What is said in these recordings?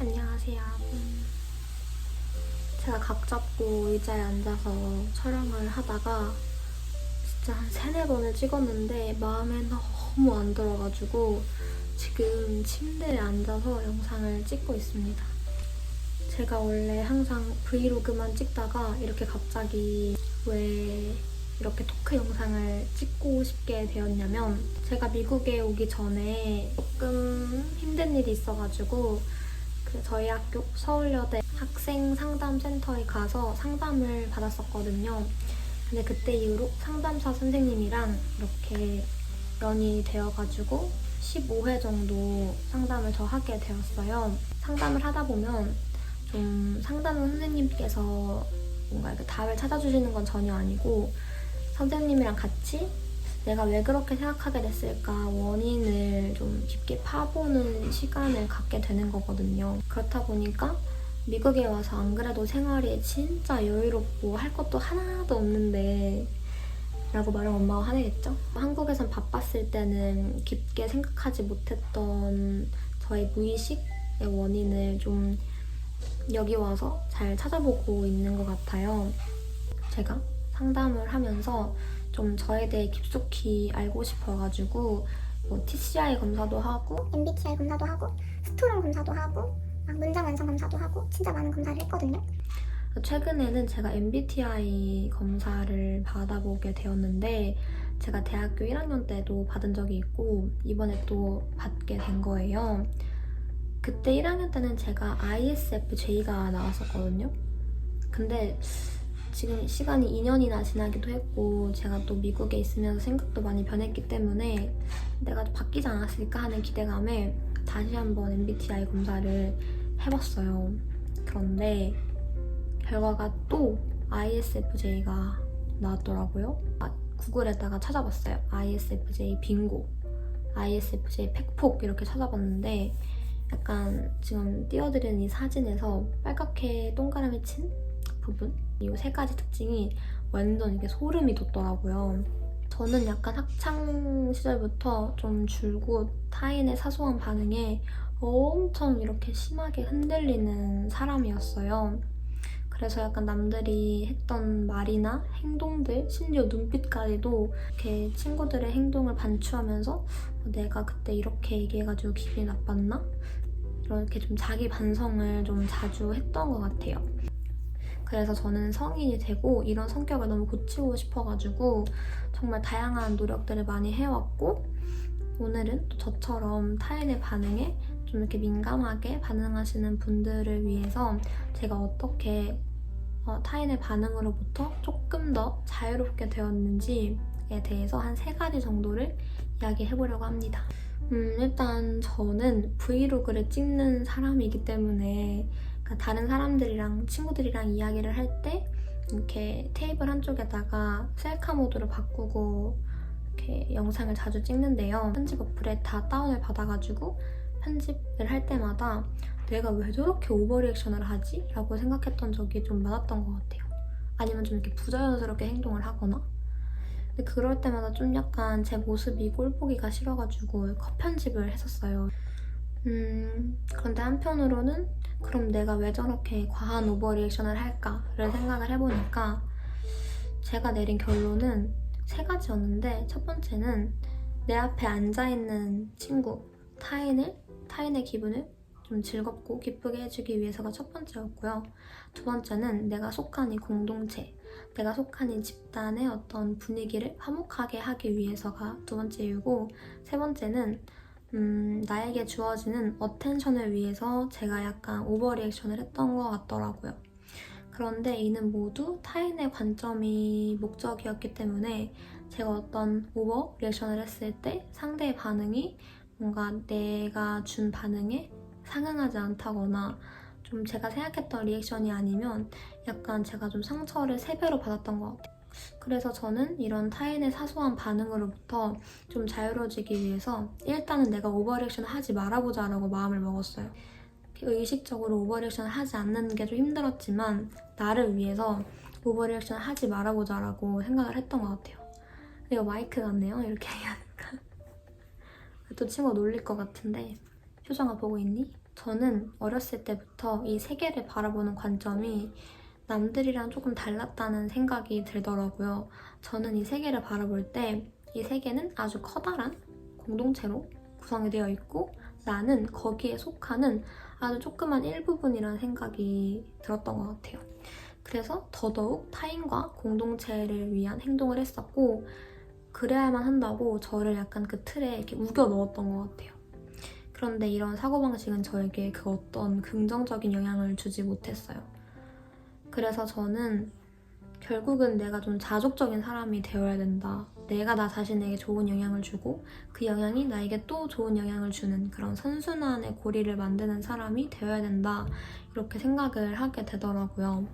안녕하세요. 음, 제가 각 잡고 의자에 앉아서 촬영을 하다가 진짜 한 세네 번을 찍었는데 마음에 너무 안 들어가지고 지금 침대에 앉아서 영상을 찍고 있습니다. 제가 원래 항상 브이로그만 찍다가 이렇게 갑자기 왜 이렇게 토크 영상을 찍고 싶게 되었냐면 제가 미국에 오기 전에 조금 힘든 일이 있어가지고 그 저희 학교 서울여대 학생 상담센터에 가서 상담을 받았었거든요. 근데 그때 이후로 상담사 선생님이랑 이렇게 연이 되어가지고 15회 정도 상담을 더 하게 되었어요. 상담을 하다 보면 좀 상담 선생님께서 뭔가 이렇게 답을 찾아주시는 건 전혀 아니고 선생님이랑 같이 내가 왜 그렇게 생각하게 됐을까 원인을 좀 깊게 파보는 시간을 갖게 되는 거거든요. 그렇다 보니까 미국에 와서 안 그래도 생활이 진짜 여유롭고 할 것도 하나도 없는데 라고 말하면 엄마가 화내겠죠? 한국에선 바빴을 때는 깊게 생각하지 못했던 저의 무의식의 원인을 좀 여기 와서 잘 찾아보고 있는 것 같아요. 제가 상담을 하면서 좀 저에 대해 깊숙이 알고 싶어가지고 뭐 TCI 검사도 하고 MBTI 검사도 하고 스토론 검사도 하고 막 문장 완성 검사도 하고 진짜 많은 검사를 했거든요. 최근에는 제가 MBTI 검사를 받아보게 되었는데 제가 대학교 1학년 때도 받은 적이 있고 이번에 또 받게 된 거예요. 그때 1학년 때는 제가 ISFJ가 나왔었거든요. 근데 지금 시간이 2년이나 지나기도 했고 제가 또 미국에 있으면서 생각도 많이 변했기 때문에 내가 좀 바뀌지 않았을까 하는 기대감에 다시 한번 MBTI 검사를 해봤어요. 그런데 결과가 또 ISFJ가 나왔더라고요. 아, 구글에다가 찾아봤어요. ISFJ 빙고, ISFJ 팩폭 이렇게 찾아봤는데 약간 지금 띄워드리는 이 사진에서 빨갛게 동그라미 친 부분 이 세 가지 특징이 완전 이게 소름이 돋더라고요. 저는 약간 학창 시절부터 좀 줄곧 타인의 사소한 반응에 엄청 이렇게 심하게 흔들리는 사람이었어요. 그래서 약간 남들이 했던 말이나 행동들, 심지어 눈빛까지도 이렇게 친구들의 행동을 반추하면서 어, 내가 그때 이렇게 얘기해가지고 기분이 나빴나? 이렇게 좀 자기 반성을 좀 자주 했던 것 같아요. 그래서 저는 성인이 되고 이런 성격을 너무 고치고 싶어가지고 정말 다양한 노력들을 많이 해왔고 오늘은 또 저처럼 타인의 반응에 좀 이렇게 민감하게 반응하시는 분들을 위해서 제가 어떻게 어, 타인의 반응으로부터 조금 더 자유롭게 되었는지에 대해서 한 세 가지 정도를 이야기해 보려고 합니다. 음, 일단 저는 브이로그를 찍는 사람이기 때문에 다른 사람들이랑 친구들이랑 이야기를 할 때 이렇게 테이블 한쪽에다가 셀카 모드로 바꾸고 이렇게 영상을 자주 찍는데요. 편집 어플에 다 다운을 받아가지고 편집을 할 때마다 내가 왜 저렇게 오버리액션을 하지? 라고 생각했던 적이 좀 많았던 것 같아요. 아니면 좀 이렇게 부자연스럽게 행동을 하거나 근데 그럴 때마다 좀 약간 제 모습이 꼴보기가 싫어가지고 컷 편집을 했었어요. 음, 그런데 한편으로는 그럼 내가 왜 저렇게 과한 오버리액션을 할까를 생각을 해보니까 제가 내린 결론은 세 가지였는데 첫 번째는 내 앞에 앉아있는 친구, 타인을, 타인의 기분을 좀 즐겁고 기쁘게 해주기 위해서가 첫 번째였고요. 두 번째는 내가 속한 이 공동체, 내가 속한 이 집단의 어떤 분위기를 화목하게 하기 위해서가 두 번째 이유고 세 번째는 음, 나에게 주어지는 어텐션을 위해서 제가 약간 오버리액션을 했던 것 같더라고요. 그런데 이는 모두 타인의 관점이 목적이었기 때문에 제가 어떤 오버리액션을 했을 때 상대의 반응이 뭔가 내가 준 반응에 상응하지 않다거나 좀 제가 생각했던 리액션이 아니면 약간 제가 좀 상처를 세 배로 받았던 것 같아요. 그래서 저는 이런 타인의 사소한 반응으로부터 좀 자유로워지기 위해서 일단은 내가 오버리액션 하지 말아보자 라고 마음을 먹었어요. 의식적으로 오버리액션을 하지 않는 게 좀 힘들었지만 나를 위해서 오버리액션 하지 말아보자 라고 생각을 했던 것 같아요. 이거 마이크 같네요. 이렇게 얘기하니까. 또 친구가 놀릴 것 같은데 표정아 보고 있니? 저는 어렸을 때부터 이 세계를 바라보는 관점이 남들이랑 조금 달랐다는 생각이 들더라고요. 저는 이 세계를 바라볼 때 이 세계는 아주 커다란 공동체로 구성이 되어 있고 나는 거기에 속하는 아주 조그만 일부분이라는 생각이 들었던 것 같아요. 그래서 더더욱 타인과 공동체를 위한 행동을 했었고 그래야만 한다고 저를 약간 그 틀에 이렇게 우겨 넣었던 것 같아요. 그런데 이런 사고방식은 저에게 그 어떤 긍정적인 영향을 주지 못했어요. 그래서 저는 결국은 내가 좀 자족적인 사람이 되어야 된다. 내가 나 자신에게 좋은 영향을 주고 그 영향이 나에게 또 좋은 영향을 주는 그런 선순환의 고리를 만드는 사람이 되어야 된다. 이렇게 생각을 하게 되더라고요.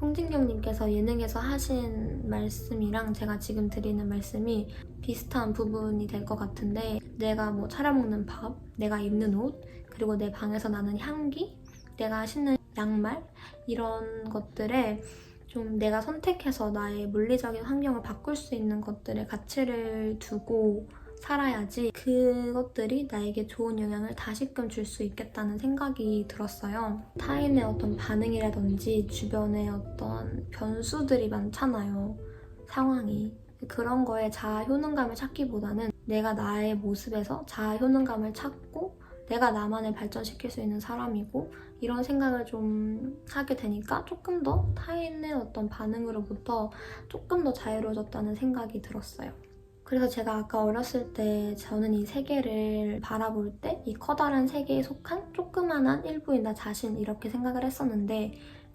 홍진경님께서 예능에서 하신 말씀이랑 제가 지금 드리는 말씀이 비슷한 부분이 될 것 같은데 내가 뭐 차려 먹는 밥, 내가 입는 옷, 그리고 내 방에서 나는 향기, 내가 신는 양말 이런 것들에 좀 내가 선택해서 나의 물리적인 환경을 바꿀 수 있는 것들에 가치를 두고 살아야지 그것들이 나에게 좋은 영향을 다시금 줄 수 있겠다는 생각이 들었어요. 타인의 어떤 반응이라든지 주변에 어떤 변수들이 많잖아요. 상황이. 그런 거에 자아 효능감을 찾기보다는 내가 나의 모습에서 자아 효능감을 찾고 내가 나만을 발전시킬 수 있는 사람이고 이런 생각을 좀 하게 되니까 조금 더 타인의 어떤 반응으로부터 조금 더 자유로워졌다는 생각이 들었어요. 그래서 제가 아까 어렸을 때 저는 이 세계를 바라볼 때 이 커다란 세계에 속한 조그만한 일부인 나 자신 이렇게 생각을 했었는데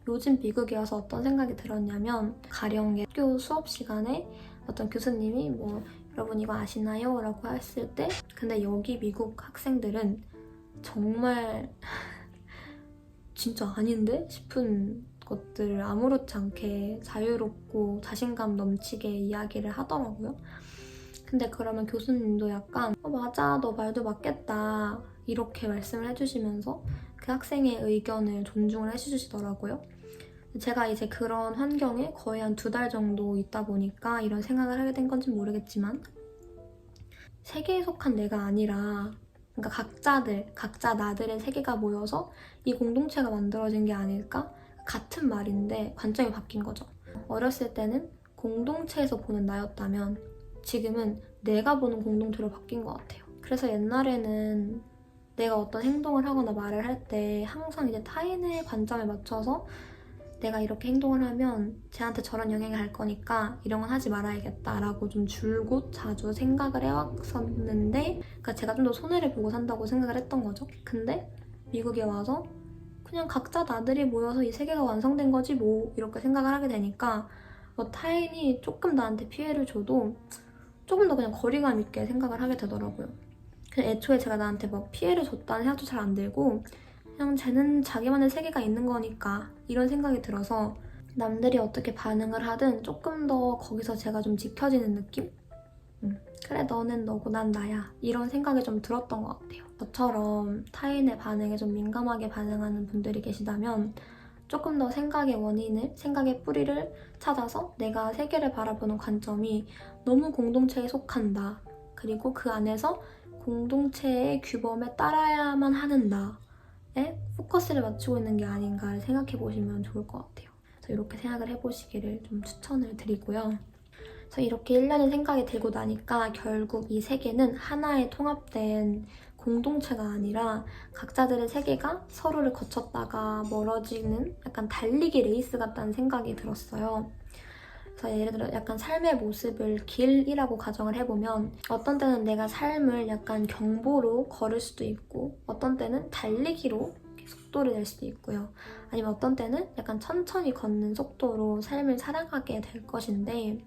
요즘 미국에 와서 어떤 생각이 들었냐면 가령 학교 수업 시간에 어떤 교수님이 뭐 여러분 이거 아시나요? 라고 했을 때 근데 여기 미국 학생들은 정말 진짜 아닌데? 싶은 것들을 아무렇지 않게 자유롭고 자신감 넘치게 이야기를 하더라고요. 근데 그러면 교수님도 약간 어, 맞아 너 말도 맞겠다 이렇게 말씀을 해주시면서 그 학생의 의견을 존중을 해주시더라고요. 제가 이제 그런 환경에 거의 한 두 달 정도 있다 보니까 이런 생각을 하게 된 건지 모르겠지만 세계에 속한 내가 아니라 그러니까 각자들, 각자 나들의 세계가 모여서 이 공동체가 만들어진 게 아닐까? 같은 말인데 관점이 바뀐 거죠. 어렸을 때는 공동체에서 보는 나였다면 지금은 내가 보는 공동체로 바뀐 것 같아요. 그래서 옛날에는 내가 어떤 행동을 하거나 말을 할 때 항상 이제 타인의 관점에 맞춰서 내가 이렇게 행동을 하면 쟤한테 저런 영향이 갈 거니까 이런 건 하지 말아야겠다라고 좀 줄곧 자주 생각을 해왔었는데 그러니까 제가 좀 더 손해를 보고 산다고 생각을 했던 거죠. 근데 미국에 와서 그냥 각자 나들이 모여서 이 세계가 완성된 거지 뭐 이렇게 생각을 하게 되니까 뭐 타인이 조금 나한테 피해를 줘도 조금 더 그냥 거리감 있게 생각을 하게 되더라고요. 애초에 제가 나한테 막 피해를 줬다는 생각도 잘 안 들고 그냥 쟤는 자기만의 세계가 있는 거니까 이런 생각이 들어서 남들이 어떻게 반응을 하든 조금 더 거기서 제가 좀 지켜지는 느낌? 음, 그래 너는 너고 난 나야 이런 생각이 좀 들었던 것 같아요. 저처럼 타인의 반응에 좀 민감하게 반응하는 분들이 계시다면 조금 더 생각의 원인을, 생각의 뿌리를 찾아서 내가 세계를 바라보는 관점이 너무 공동체에 속한다. 그리고 그 안에서 공동체의 규범에 따라야만 하는 나에 포커스를 맞추고 있는 게 아닌가를 생각해 보시면 좋을 것 같아요. 그래서 이렇게 생각을 해보시기를 좀 추천을 드리고요. 그래서 이렇게 1년이 생각이 들고 나니까 결국 이 세계는 하나의 통합된 공동체가 아니라 각자들의 세계가 서로를 거쳤다가 멀어지는 약간 달리기 레이스 같다는 생각이 들었어요. 그래서 예를 들어 약간 삶의 모습을 길이라고 가정을 해보면 어떤 때는 내가 삶을 약간 경보로 걸을 수도 있고 어떤 때는 달리기로 속도를 낼 수도 있고요. 아니면 어떤 때는 약간 천천히 걷는 속도로 삶을 살아가게 될 것인데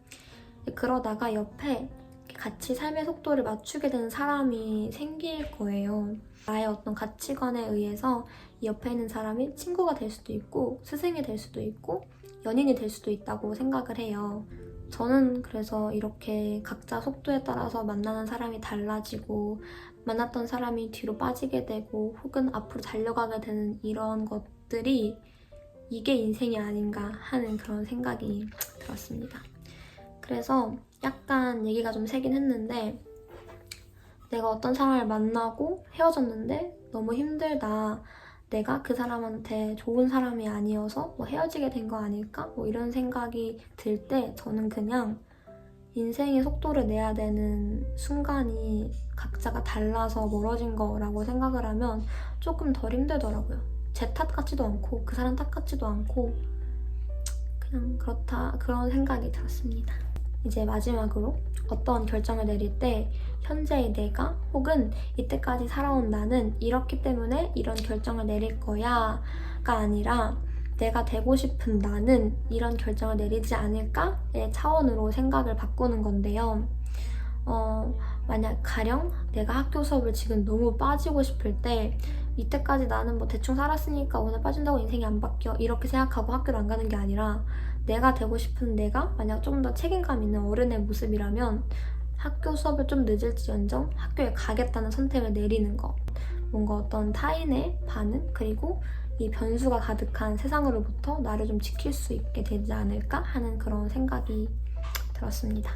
그러다가 옆에 같이 삶의 속도를 맞추게 되는 사람이 생길 거예요. 나의 어떤 가치관에 의해서 이 옆에 있는 사람이 친구가 될 수도 있고 스승이 될 수도 있고 연인이 될 수도 있다고 생각을 해요. 저는 그래서 이렇게 각자 속도에 따라서 만나는 사람이 달라지고 만났던 사람이 뒤로 빠지게 되고 혹은 앞으로 달려가게 되는 이런 것들이 이게 인생이 아닌가 하는 그런 생각이 들었습니다. 그래서 약간 얘기가 좀 세긴 했는데 내가 어떤 사람을 만나고 헤어졌는데 너무 힘들다. 내가 그 사람한테 좋은 사람이 아니어서 뭐 헤어지게 된 거 아닐까? 뭐 이런 생각이 들 때 저는 그냥 인생의 속도를 내야 되는 순간이 각자가 달라서 멀어진 거라고 생각을 하면 조금 덜 힘들더라고요. 제 탓 같지도 않고 그 사람 탓 같지도 않고 그냥 그렇다 그런 생각이 들었습니다. 이제 마지막으로 어떤 결정을 내릴 때 현재의 내가 혹은 이때까지 살아온 나는 이렇기 때문에 이런 결정을 내릴 거야가 아니라 내가 되고 싶은 나는 이런 결정을 내리지 않을까의 차원으로 생각을 바꾸는 건데요. 어, 만약 가령 내가 학교 수업을 지금 너무 빠지고 싶을 때 이때까지 나는 뭐 대충 살았으니까 오늘 빠진다고 인생이 안 바뀌어 이렇게 생각하고 학교를 안 가는 게 아니라 내가 되고 싶은 내가 만약 좀 더 책임감 있는 어른의 모습이라면 학교 수업을 좀 늦을지언정 학교에 가겠다는 선택을 내리는 거 뭔가 어떤 타인의 반응 그리고 이 변수가 가득한 세상으로부터 나를 좀 지킬 수 있게 되지 않을까 하는 그런 생각이 들었습니다.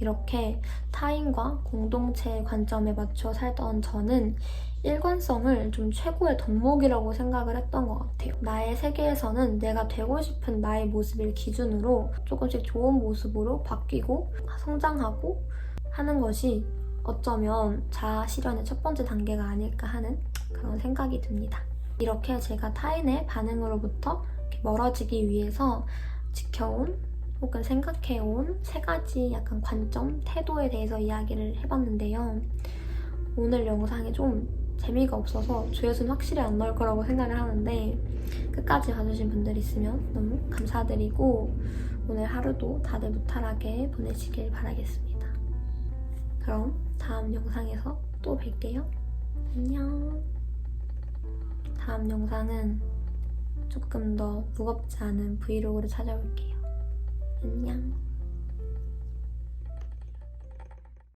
이렇게 타인과 공동체의 관점에 맞춰 살던 저는 일관성을 좀 최고의 덕목이라고 생각을 했던 것 같아요. 나의 세계에서는 내가 되고 싶은 나의 모습을 기준으로 조금씩 좋은 모습으로 바뀌고 성장하고 하는 것이 어쩌면 자아 실현의 첫 번째 단계가 아닐까 하는 그런 생각이 듭니다. 이렇게 제가 타인의 반응으로부터 멀어지기 위해서 지켜온 혹은 생각해온 세 가지 약간 관점, 태도에 대해서 이야기를 해봤는데요. 오늘 영상이 좀 재미가 없어서 조회수는 확실히 안 나올 거라고 생각을 하는데 끝까지 봐주신 분들 있으면 너무 감사드리고 오늘 하루도 다들 무탈하게 보내시길 바라겠습니다. 그럼 다음 영상에서 또 뵐게요. 안녕. 다음 영상은 조금 더 무겁지 않은 브이로그를 찾아올게요. 안녕.